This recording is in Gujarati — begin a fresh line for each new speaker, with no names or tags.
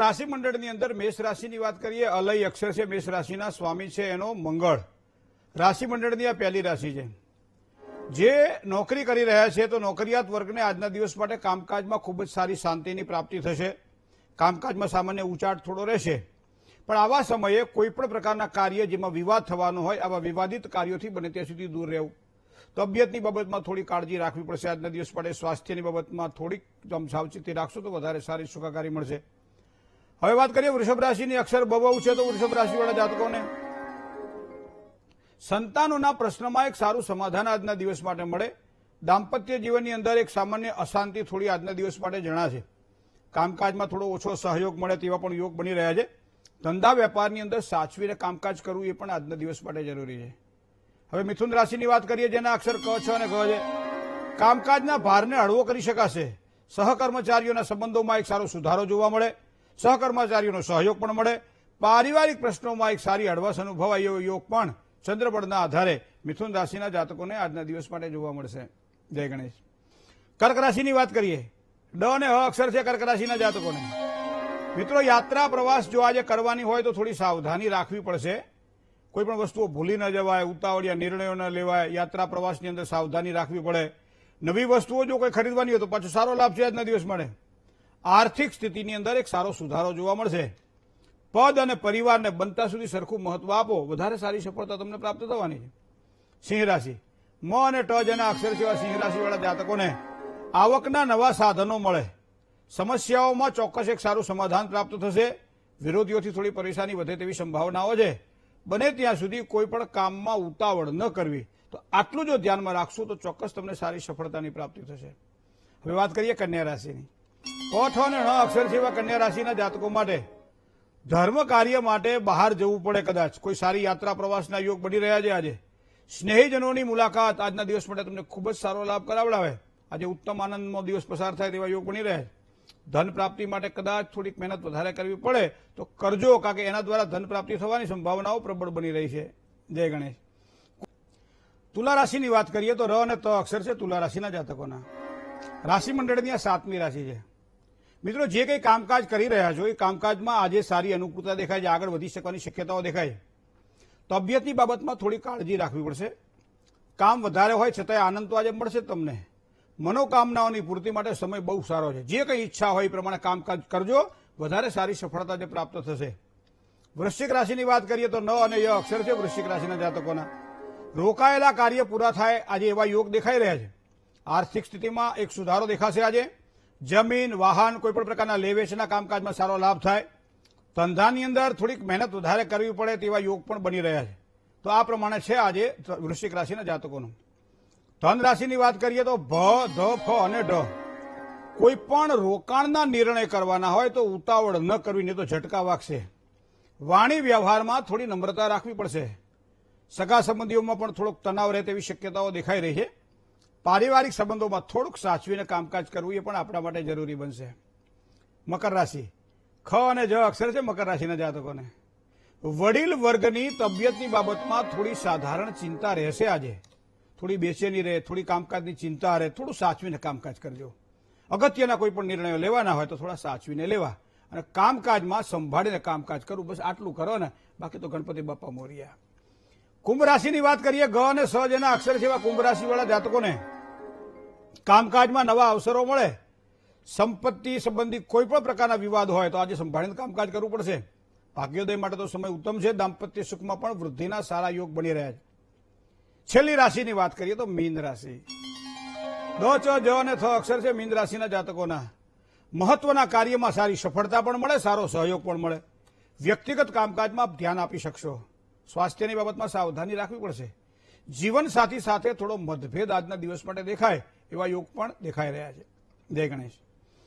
રાશિ મંડળની અંદર મેષ રાશિની વાત કરીએ, અલય અક્ષર છે, મેષ રાશિના સ્વામી છે, એનો મંગળ. રાશિ મંડળની આ પહેલી રાશિ છે. જે નોકરી કરી રહ્યા છે, તો નોકરિયાત વર્ગને આજના દિવસ માટે કામકાજમાં ખૂબ જ સારી શાંતિની પ્રાપ્તિ થશે. કામકાજમાં સામાન્ય ઉચાટ થોડો રહેશે. પણ આવા સમયે કોઈ પણ પ્રકારના કાર્ય જેમાં વિવાદ થવાનો હોય, આવા વિવાદિત કાર્યોથી બને ત્યાં સુધી દૂર રહેવું. તબિયતની બાબતમાં થોડી કાળજી રાખવી પડશે. આજના દિવસ માટે સ્વાસ્થ્યની બાબતમાં થોડીક સાવચેતી રાખશો તો વધારે સારી સુખાકારી મળશે. હવે વાત કરીએ વૃષભ રાશિની અક્ષર બબવ છે તો વૃષભ રાશિવાળા જાતકોને. સંતાનોના પ્રશ્નમાં એક સારું સમાધાન આજના દિવસ માટે મળે. દાંપત્ય જીવનની અંદર એક સામાન્ય અશાંતિ થોડી આજના દિવસ માટે જણાશે. કામકાજમાં થોડો ઓછો સહયોગ મળે તેવા પણ યોગ બની રહ્યા છે. ધંધા વેપારની અંદર સાચવીને કામકાજ કરવું એ પણ આજના દિવસ માટે જરૂરી છે. હવે મિથુન રાશિની વાત કરીએ જેના અક્ષર ક છ અને ક છે. કામકાજના ભારને હળવો કરી શકાશે. સહકર્મચારીઓના સંબંધોમાં એક સારો સુધારો જોવા મળે. સહકર્મચારીઓનો સહયોગ પણ મળે. પારિવારિક પ્રશ્નોમાં એક સારી હળવાશ અનુભવાય એવો યોગ પણ ચંદ્રબળના આધારે મિથુન રાશિના જાતકોને આજના દિવસ માટે જોવા મળશે. જય ગણેશ. કર્ક રાશિની વાત કરીએ. ડ અને હ અક્ષર છે કર્ક રાશિના જાતકોને. મિત્રો, યાત્રા પ્રવાસ જો આજે કરવાની હોય તો થોડી સાવધાની રાખવી પડશે. કોઈ પણ વસ્તુઓ ભૂલી ન જવાય, ઉતાવળિયા નિર્ણયો ન લેવાય, યાત્રા પ્રવાસની અંદર સાવધાની રાખવી પડે. નવી વસ્તુઓ જો કોઈ ખરીદવાની હોય તો પાછો સારો લાભ છે આજના દિવસ મળે આર્થિક સ્થિતિની અંદર એક સારો સુધારો જોવા મળશે. પદ અને પરિવારને બનતા સુધી સરખું મહત્વ આપો. વધારે સારી સફળતા તમને પ્રાપ્ત થવાની છે. સિંહ રાશિ. મ અને ટ જેના અક્ષર જેવા સિંહ રાશિવાળા જાતકોને આવકના નવા સાધનો મળે. સમસ્યાઓમાં ચોક્કસ એક સારું સમાધાન પ્રાપ્ત થશે. વિરોધીઓથી થોડી પરેશાની વધે તેવી સંભાવનાઓ છે. બને ત્યાં સુધી કોઈ પણ કામમાં ઉતાવળ ન કરવી. તો આટલું જો ધ્યાનમાં રાખશું તો ચોક્કસ તમને સારી સફળતાની પ્રાપ્તિ થશે. હવે વાત કરીએ કન્યા રાશિની. કોઠ અને ણ અક્ષર જેવા કન્યા રાશિના જાતકો માટે ધર્મ કાર્ય માટે બહાર જવું પડે કદાચ. કોઈ સારી યાત્રા પ્રવાસના યોગ બની રહ્યા છે આજે. સ્નેહીજનોની મુલાકાત આજના દિવસ માટે તમને ખૂબ જ સારો લાભ કરાવડાવે. આજે ઉત્તમ આનંદનો દિવસ પસાર થાય તેવા યોગ બની રહે ધન પ્રાપ્તિ માટે કદાચ થોડીક મહેનત વધારે કરવી પડે તો કરજો, કારણ કે એના દ્વારા ધન પ્રાપ્તિ થવાની સંભાવનાઓ પ્રબળ બની રહી છે. જય ગણેશ. તુલા રાશિની વાત કરીએ તો ર અને ત અક્ષર છે તુલા રાશિના જાતકોના. રાશિ મંડળની આ સાતમી રાશિ છે. મિત્રો, જે કંઈ કામકાજ કરી રહ્યા છો, એ કામકાજમાં આજે સારી અનુકૂળતા દેખાય છે, આગળ વધી શકવાની શક્યતાઓ દેખાય તબિયતની બાબતમાં થોડી કાળજી રાખવી પડશે. કામ વધારે હોય છતાંય આનંદ તો આજે મળશે તમને. મનોકામનાઓની પૂર્તિ માટે સમય બહુ સારો છે. જે કંઈ ઈચ્છા હોય એ પ્રમાણે કામકાજ કરજો. વધારે સારી સફળતા જે પ્રાપ્ત થશે. વૃશ્ચિક રાશિની વાત કરીએ તો ન અને ય અક્ષર છે વૃશ્ચિક રાશિના જાતકોના. રોકાયેલા કાર્ય પૂરા થાય આજે એવા યોગ દેખાઈ રહ્યા છે. આર્થિક સ્થિતિમાં એક સુધારો દેખાશે આજે. જમીન, વાહન કોઈપણ પ્રકારના લેવેચના કામકાજમાં સારો લાભ થાય. ધંધાની અંદર થોડીક મહેનત વધારે કરવી પડે તેવા યોગ પણ બની રહ્યા છે. તો આ પ્રમાણે છે આજે વૃશ્ચિક રાશિના જાતકોનું. ધન રાશિની વાત કરીએ તો ભ, ધ, ફ અને ઢ. કોઈ પણ રોકાણના નિર્ણય કરવાના હોય તો ઉતાવળ ન કરવી, નહીં તો ઝટકા વાગશે. વાણી વ્યવહારમાં થોડી નમ્રતા રાખવી પડશે. સગા સંબંધીઓમાં પણ થોડોક તણાવ રહે તેવી શક્યતાઓ દેખાઈ રહી છે. પારિવારિક સંબંધોમાં થોડુંક સાચવીને કામકાજ કરવું એ પણ આપણા માટે જરૂરી બનશે. મકર રાશિ. ખ અને જ અક્ષર છે મકર રાશિના જાતકોને. વડીલ વર્ગની તબિયતની બાબતમાં થોડી સાધારણ ચિંતા રહેશે આજે. થોડી બેચેની રહે, થોડી કામકાજની ચિંતા રહે, થોડું સાચવીને કામકાજ કરજો. અગત્યના કોઈ પણ નિર્ણયો લેવાના હોય તો થોડા સાચવીને લેવા અને કામકાજમાં સંભાળીને કામકાજ કરવું. બસ આટલું કરો ને. બાકી તો ગણપતિ બાપા મોરિયા. કુંભ રાશિની વાત કરીએ ગ અને સ જેના અક્ષર જેવા કુંભ રાશિવાળા જાતકોને કામકાજમાં નવા અવસરો મળે. સંપત્તિ સંબંધી કોઈ પણ પ્રકારના વિવાદ હોય તો આજે સંભાળીને કામકાજ કરવું પડશે. ભાગ્યોદય માટે તો સમય ઉત્તમ છે. દાંપત્ય સુખમાં પણ વૃદ્ધિના સારા યોગ બની રહ્યા છે. છેલ્લી રાશિની વાત કરીએ તો મીન રાશિ. દ ચ જ અને થ અક્ષર છે મીન રાશિના જાતકોના. મહત્વના કાર્યમાં સારી સફળતા પણ મળે, સારો સહયોગ પણ મળે. વ્યક્તિગત કામકાજમાં ધ્યાન આપી શકશો. સ્વાસ્થ્યની બાબતમાં સાવધાની રાખવી પડશે. જીવન સાથી સાથે થોડો મતભેદ આજના દિવસ માટે દેખાય, એવા યોગ પણ દેખાઈ રહ્યા છે. જય ગણેશ.